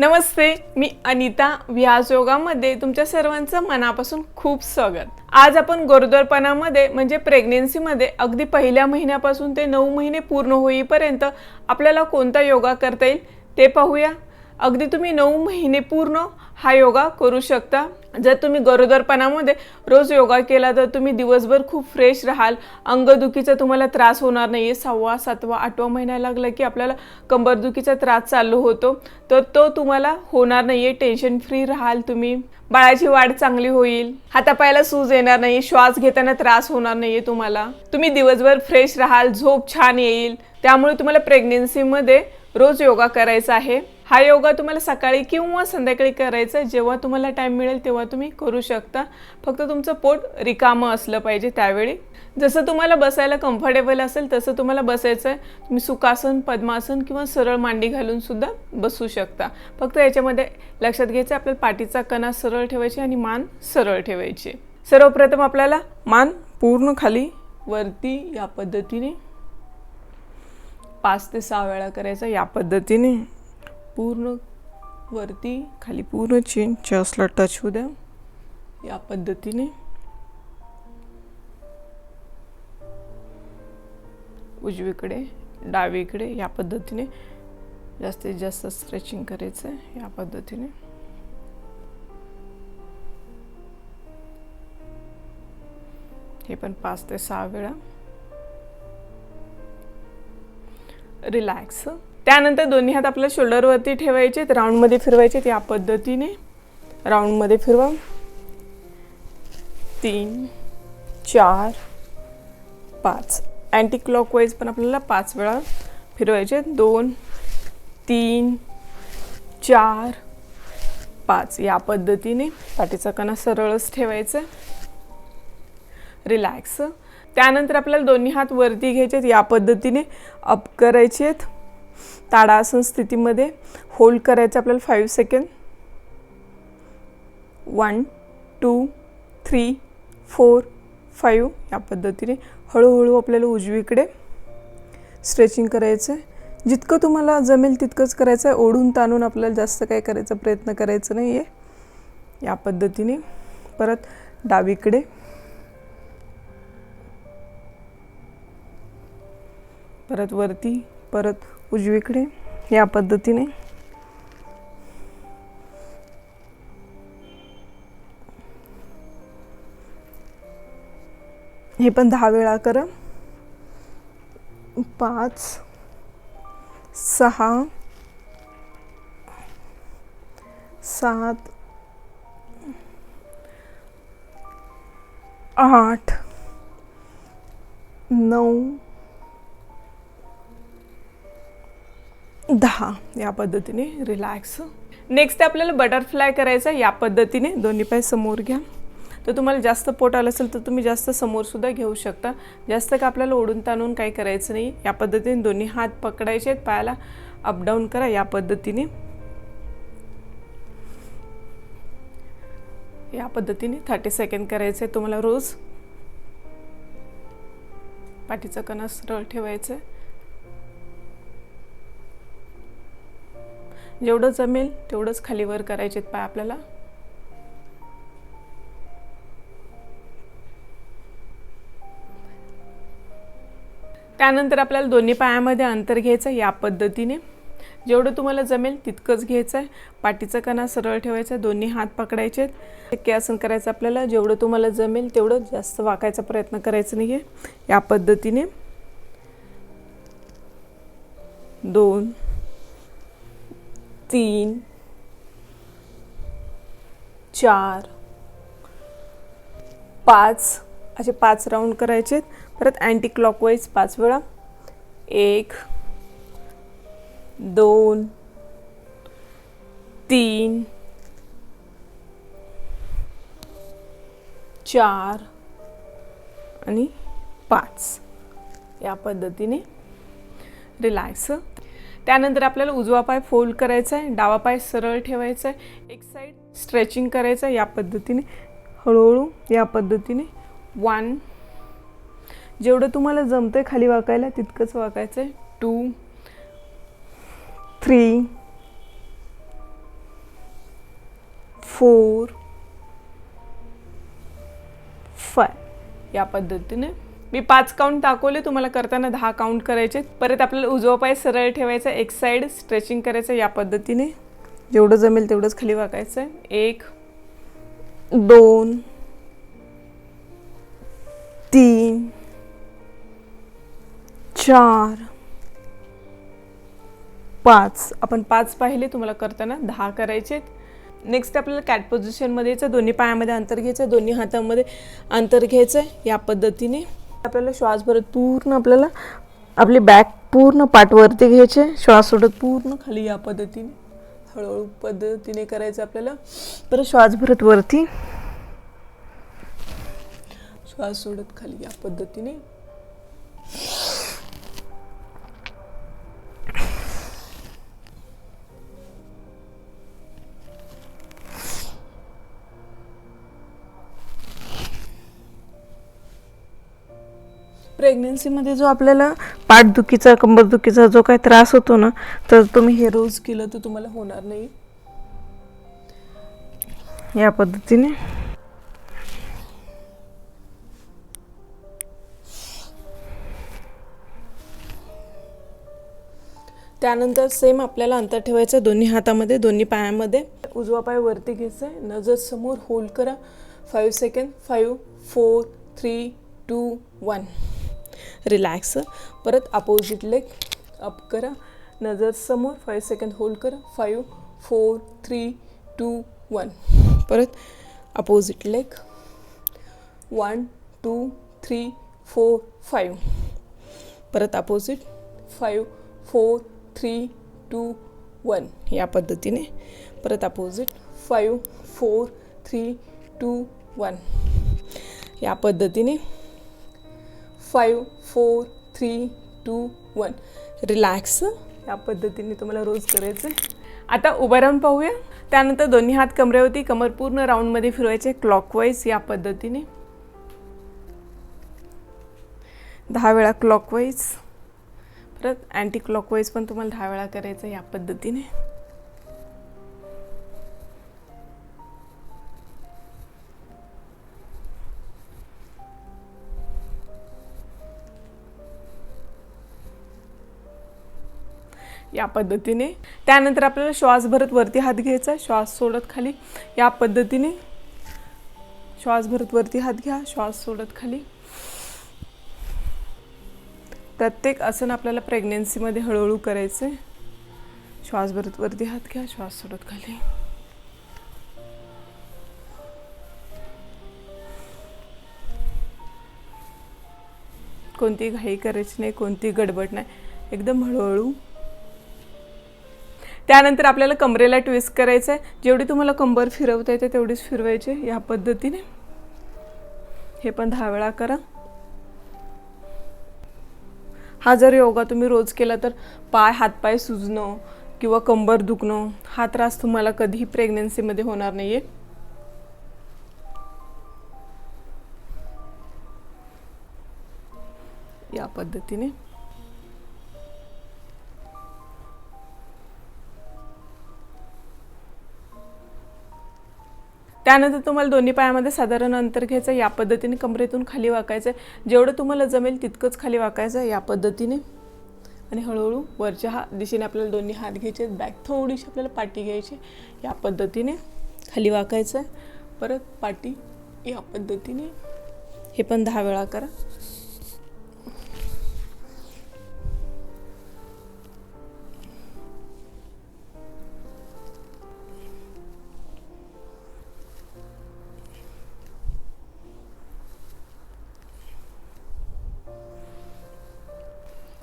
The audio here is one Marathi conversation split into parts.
नमस्ते मी अनिता. व्यास योगामध्ये तुमच्या सर्वांचं मनापासून खूप स्वागत. आज आपण गरोदरपणामध्ये म्हणजे प्रेग्नेन्सीमध्ये अगदी पहिल्या महिन्यापासून ते नऊ महिने पूर्ण होईपर्यंत आपल्याला कोणता योगा करता येईल ते पाहूया. अगदी तुम्ही नऊ महिने पूर्ण हा योगा करू शकता. जर तुम्ही गरोदरपणामध्ये रोज योगा केला तर तुम्ही दिवसभर खूप फ्रेश राहाल. अंगदुखीचा तुम्हाला त्रास होणार नाही आहे सहावा सातवा आठवा महिना लागला की आपल्याला कंबरदुखीचा त्रास चालू होतो. तर तो तुम्हाला होणार नाही आहे टेन्शन फ्री राहाल तुम्ही. बाळाची वाढ चांगली होईल. हातापायाला सूज येणार नाही श्वास घेताना त्रास होणार नाहीये तुम्हाला. तुम्ही दिवसभर फ्रेश राहाल. झोप छान येईल. त्यामुळे तुम्हाला प्रेग्नेन्सीमध्ये रोज योगा करायचा आहे. हा योगा तुम्हाला सकाळी किंवा संध्याकाळी करायचा आहे जेव्हा तुम्हाला टाईम मिळेल तेव्हा तुम्ही करू शकता. फक्त तुमचं पोट रिकामं असलं पाहिजे त्यावेळी. जसं तुम्हाला बसायला कम्फर्टेबल असेल तसं तुम्हाला बसायचं आहे तुम्ही सुखासन पद्मासन किंवा सरळ मांडी घालून सुद्धा बसू शकता. फक्त याच्यामध्ये लक्षात घ्यायचं आहे, आपल्याला पाठीचा कणा सरळ ठेवायची आणि मान सरळ ठेवायची. सर्वप्रथम आपल्याला मान पूर्ण खाली वरती या पद्धतीने पाच ते सहा वेळा करायचा या पद्धतीने. पूर्ण वरती खाली पूर्ण चेन चेस्टला टच होऊ द्या. या पद्धतीने. उजवीकडे डावीकडे या पद्धतीने. जास्तीत जास्त स्ट्रेचिंग करायचं आहे या पद्धतीने. हे पण पाच ते सहा वेळा. रिलॅक्स त्यानंतर दोन्ही हात आपल्या शोल्डरवरती ठेवायचे राऊंडमध्ये फिरवायचे या पद्धतीने. राऊंडमध्ये फिरवा. तीन चार पाच. अँटी क्लॉकवाईज पण आपल्याला पाच वेळा फिरवायचे. दोन तीन चार पाच. या पद्धतीने पाठीचा कणा सरळच ठेवायचा. रिलॅक्स त्यानंतर आपल्याला दोन्ही हात वरती घ्यायचे आहेत या पद्धतीने अप करायचे आहेत ताडासन स्थितीमध्ये होल्ड करायचं आपल्याला five second one two three four five या पद्धतीने हळूहळू आपल्याला उजवीकडे स्ट्रेचिंग करायचं आहे. जितकं तुम्हाला जमेल तितकंच करायचं आहे. ओढून ताणून आपल्याला जास्त काय करायचा प्रयत्न करायचं नाही आहे या पद्धतीने परत डावीकडे. परत वरती परत उजवीकडे या पद्धतीने. हे पण दहा वेळा करा. पाच सहा सात आठ नऊ हां या पद्धतीने रिलॅक्स नेक्स्ट आपल्याला बटरफ्लाय करायचं आहे या पद्धतीने. दोन्ही पाय समोर घ्या. तर तुम्हाला जास्त पोट आलं असेल तर तुम्ही जास्त समोरसुद्धा घेऊ शकता. जास्त का आपल्याला ओढून ताणून काही करायचं नाही. या पद्धतीने दोन्ही हात पकडायचे आहेत पायाला अपडाऊन करा या पद्धतीने. या पद्धतीने थर्टी सेकंड करायचं आहे तुम्हाला रोज. पाठीचा कणा सरळ ठेवायचं आहे. जेवढं जमेल तेवढंच खाली वर करायचे पाय आपल्याला. त्यानंतर आपल्याला दोन्ही पायामध्ये अंतर घ्यायचं या पद्धतीने. जेवढं तुम्हाला जमेल तितकंच घ्यायचं आहे पाठीचा कणा सरळ ठेवायचा दोन्ही हात पकडायचे शक्य आसन करायचं आपल्याला. जेवढं तुम्हाला जमेल तेवढं जास्त वाकायचा प्रयत्न करायचा नाही आहे या पद्धतीने. दोन तीन चार पाच. असे पाच राऊंड करायचे परत अँटी क्लॉकवाईज पाच वेळा. एक दोन तीन चार आणि पाच. या पद्धतीने रिलॅक्स त्यानंतर आपल्याला उजवा पाय फोल्ड करायचा आहे डावा पाय सरळ ठेवायचा आहे एक साईड स्ट्रेचिंग करायचं आहे या पद्धतीने. हळूहळू या पद्धतीने. वन जेवढं तुम्हाला जमतं आहे खाली वाकायला तितकंच वाकायचं आहे. टू थ्री फोर फाय या पद्धतीने. मी पाच काउंट दाखवले तुम्हाला करताना दहा काउंट करायचे. परत आपल्याला उजवा पाय सरळ ठेवायचा एक साईड स्ट्रेचिंग करायचं या पद्धतीने. जेवढं जमेल तेवढंच खाली वाकायचं. आहे एक दोन तीन चार पाच. आपण पाच पाहिले तुम्हाला करताना दहा करायचे नेक्स्ट आपल्याला कॅट पोझिशनमध्ये यायचं दोन्ही पायामध्ये अंतर घ्यायचं दोन्ही हातामध्ये अंतर घ्यायचं या पद्धतीने. आपल्याला श्वास भरत पूर्ण आपल्याला आपली बॅक पूर्ण पाठवरती घ्यायचे. श्वास सोडत पूर्ण खाली या पद्धतीने हळूहळू पद्धतीने करायचं आपल्याला. परत श्वास भरत वरती. श्वास सोडत खाली या पद्धतीने. प्रेग्नन्सीमध्ये जो आपल्याला पाठदुखीचा कंबरदुखीचा जो काही त्रास होतो ना तर तुम्ही हे रोज केलं तर तुम्हाला होणार नाही. या पद्धतीने. त्यानंतर सेम आपल्याला अंतर ठेवायचं दोन्ही हातामध्ये दोन्ही पायामध्ये. उजवा पाय वरती घ्यायचा आहे नजर समोर होल्ड करा. Five second five four three two one relax परत अपोजिट लेग अप करा नजर समोर फाईव्ह सेकंड होल्ड करा five four three two one परत opposite leg one two three four five परत opposite five four three two one या पद्धतीने. परत opposite five four three two one या पद्धतीने. Five four three two one relax या पद्धतीने तुम्हाला रोज करायचं. आहे आता उभं राहून पाहूया. त्यानंतर दोन्ही हात कमरेवरती कमर पूर्ण राऊंडमध्ये फिरवायचे क्लॉकवाईज या पद्धतीने. दहा वेळा क्लॉकवाईज परत अँटी क्लॉकवाईज पण तुम्हाला दहा वेळा करायचं या पद्धतीने. या पद्धतीने. त्यानंतर आपल्याला श्वास भरत वरती हात घ्यायचा श्वास सोडत खाली. या पद्धतीने. श्वास भरत वरती हात घ्या. श्वास सोडत खाली. प्रत्येक आसन आपल्याला प्रेग्नेन्सीमध्ये हळूहळू करायचं आहे. श्वास भरत वरती हात घ्या. श्वास सोडत खाली. कोणती घाई करायची नाही. कोणती गडबड नाही. एकदम हळूहळू त्यानंतर आपल्याला कमरेला ट्विस्ट करायचं आहे जेवढी तुम्हाला कंबर फिरवता येते तेवढीच फिरवायची या पद्धतीने. हे पण दहा वेळा करा. हा जर योगा तुम्ही रोज केला तर पाय हातपाय सुजणं किंवा कंबर दुखणं हा त्रास तुम्हाला कधीही प्रेग्नन्सीमध्ये होणार नाही आहे या पद्धतीने. त्यानंतर तुम्हाला दोन्ही पायामध्ये साधारण अंतर घ्यायचं या पद्धतीने कमरेतून खाली वाकायचं. जेवढं तुम्हाला जमेल तितकंच खाली वाकायचं या पद्धतीने. आणि हळूहळू वरच्या हा दिशेने आपल्याला दोन्ही हात घ्यायचे बॅक थोडीशी आपल्याला पाठी घ्यायची या पद्धतीने खाली वाकायचं परत पाठी या पद्धतीने. हे पण दहा वेळा करा.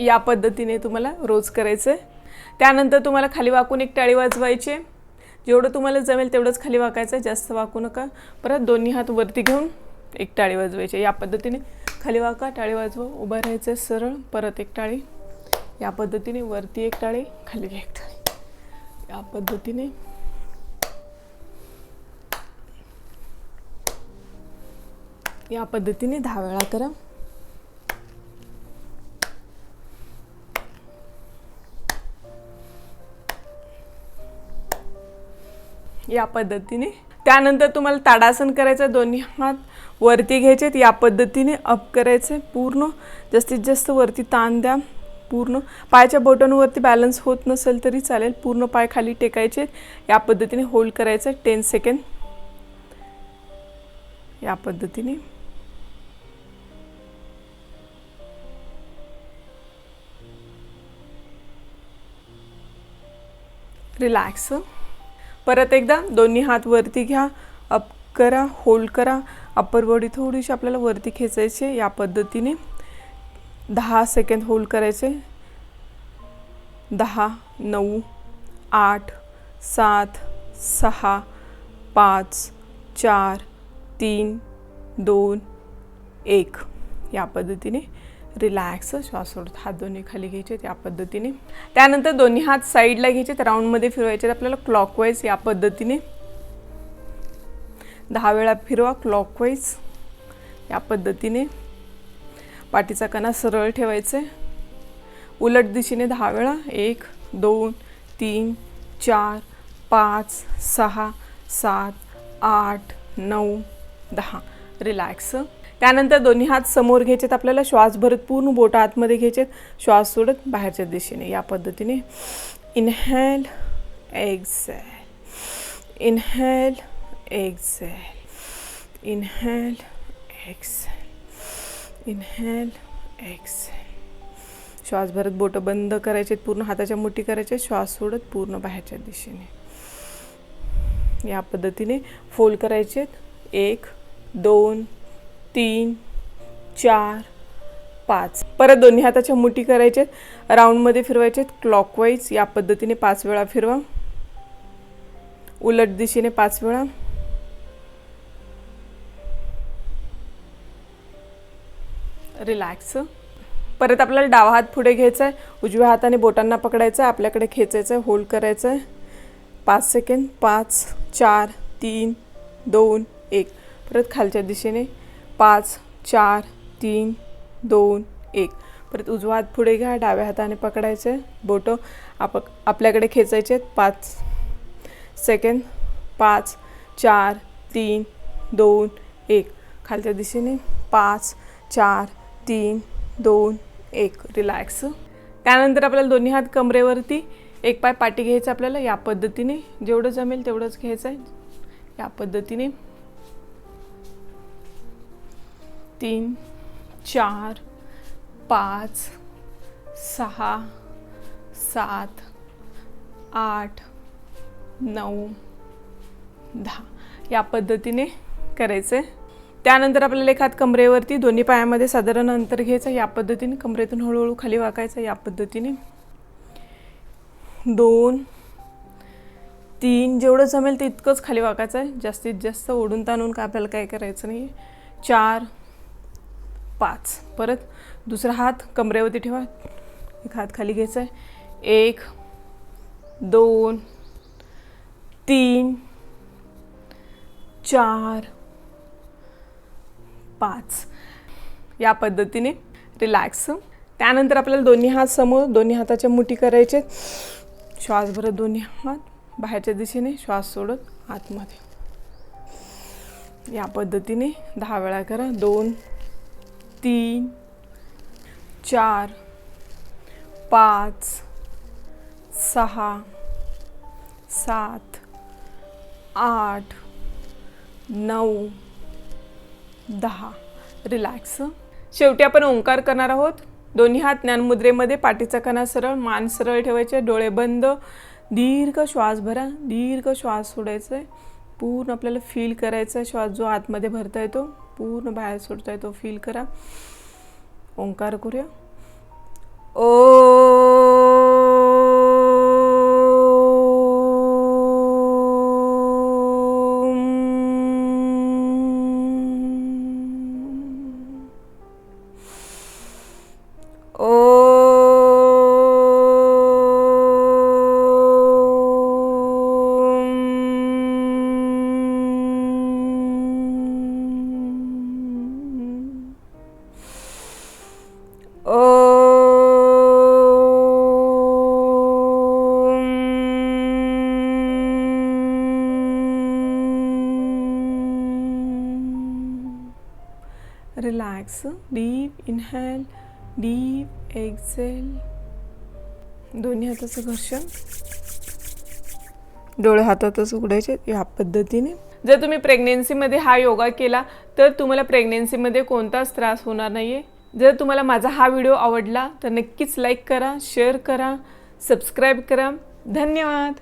या पद्धतीने तुम्हाला रोज करायचं आहे त्यानंतर तुम्हाला खाली वाकून एक टाळी वाजवायची जेवढं तुम्हाला जमेल तेवढंच खाली वाकायचं आहे. जास्त वाकू नका. परत दोन्ही हात वरती घेऊन एक टाळी वाजवायची या पद्धतीने खाली वाका टाळी वाजवा उभं राहायचं सरळ. परत एक टाळी. या पद्धतीने वरती एक टाळी खाली एक टाळी. या पद्धतीने. या पद्धतीने दहा वेळा करा. या पद्धतीने. त्यानंतर तुम्हाला ताडासन करायचं दोन्ही हात वरती घ्यायचेत या पद्धतीने अप करायचे पूर्ण. जास्तीत जास्त वरती ताण द्या पूर्ण. पायाच्या बोटांवरती बॅलन्स होत नसेल तरी चालेल पूर्ण पाय खाली टेकायचे. या पद्धतीने होल्ड करायचं टेन सेकंड या पद्धतीने. रिलॅक्स परत एकदा दोन्ही हात वरती घ्या अप करा होल्ड करा. अप्पर बॉडी थोडीशी आपल्याला वरती खेचायची या पद्धतीने. दहा सेकंद होल्ड करायचे. दहा नऊ आठ सात सहा पाच चार तीन दोन एक. या पद्धतीने. रिलॅक्स श्वास हात दोन्ही खाली घ्यायचे या पद्धतीने. त्यानंतर दोन्ही हात साईडला घ्यायचे राऊंडमध्ये फिरवायचे आपल्याला क्लॉकवाईज या पद्धतीने. दहा वेळा फिरवा क्लॉकवाईज या पद्धतीने. पाठीचा कणा सरळ ठेवायचे. उलट दिशेने दहा वेळा एक दोन तीन चार पाच सहा सात आठ नऊ दहा. रिलॅक्स त्यानंतर दोन्ही हात समोर घ्यायचेत आपल्याला श्वास भरत पूर्ण बोटं आतमध्ये घ्यायचेत श्वास सोडत बाहेरच्या दिशेने. या पद्धतीने. Inhale exhale inhale exhale inhale exhale inhale exhale श्वास भरत बोटं बंद करायचे पूर्ण हाताच्या मुठी करायचे श्वास सोडत पूर्ण बाहेरच्या दिशेने. या पद्धतीने फोल्ड करायचे एक दोन तीन चार पाच. परत दोन्ही हाताच्या मुठी करायचे राऊंडमध्ये फिरवायचे क्लॉकवाईज या पद्धतीने पाच वेळा फिरवा. उलट दिशेने पाच वेळा. रिलॅक्स परत आपल्याला डावा हात पुढे घ्यायचा आहे उजव्या हाताने बोटांना पकडायचं आहे आपल्याकडे खेचायचं आहे होल्ड करायचं आहे पाच सेकंड पाच चार तीन दोन एक. परत खालच्या दिशेने. पाच चार तीन दोन एक. परत उजवा हात पुढे घ्या डाव्या हाताने पकडायचे बोटं आप आपल्याकडे खेचायचे पाच. सेकंड पाच चार तीन दोन एक. खालच्या दिशेने. पाच चार तीन दोन एक. रिलॅक्स. त्यानंतर आपल्याला दोन्ही हात कमरेवरती एक पाय पाठी घ्यायचं आपल्याला. या पद्धतीने. जेवढं जमेल तेवढंच घ्यायचं आहे. या पद्धतीने. तीन चार पाच सहा सात आठ नऊ दहा. या पद्धतीने करायचं. आहे त्यानंतर आपल्याला एखाद कमरेवरती दोन्ही पायामध्ये साधारण अंतर घ्यायचं. या पद्धतीने कमरेतून हळूहळू खाली वाकायचं. या पद्धतीने. दोन तीन जेवढं जमेल ते इतकंच खाली वाकायचं. आहे जास्तीत जास्त ओढून ताणून का आपल्याला काय करायचं नाही चार पाच. परत दुसरा हात कमरेवरती ठेवा. एक हात खाली घ्यायचा आहे एक दोन तीन चार पाच. या पद्धतीने रिलॅक्स. त्यानंतर आपल्याला दोन्ही हात समोर दोन्ही हाताच्या मुठी करायचे. श्वास भरत दोन्ही हात. बाहेरच्या दिशेने श्वास सोडत आतमध्ये. या पद्धतीने दहा वेळा करा. दोन तीन चार पाच सहा सात आठ नऊ दहा. रिलॅक्स शेवटी आपण ओंकार करणार आहोत. दोन्ही हात ज्ञानमुद्रेमध्ये पाठीचा कणा सरळ मान सरळ ठेवायचे डोळे बंद दीर्घ श्वास भरा दीर्घ श्वास सोडायचा आहे पूर्ण आपल्याला फील करायचा आहे श्वास जो आतमध्ये भरता येतो. पूर्ण बाहेर सोडता तो फील करा. ओंकार करूया. ओ! Relax deep inhale. Deep exhale. दोन्ही हाताचं घर्षण. डोळे हातातच उघडायचे या पद्धतीने. जर तुम्ही प्रेग्नेन्सीमध्ये हा योगा केला तर तुम्हाला प्रेग्नेन्सीमध्ये कोणताच त्रास होणार नाही आहे जर तुम्हाला माझा हा व्हिडिओ आवडला तर नक्कीच लाईक करा शेअर करा सबस्क्राईब करा. धन्यवाद.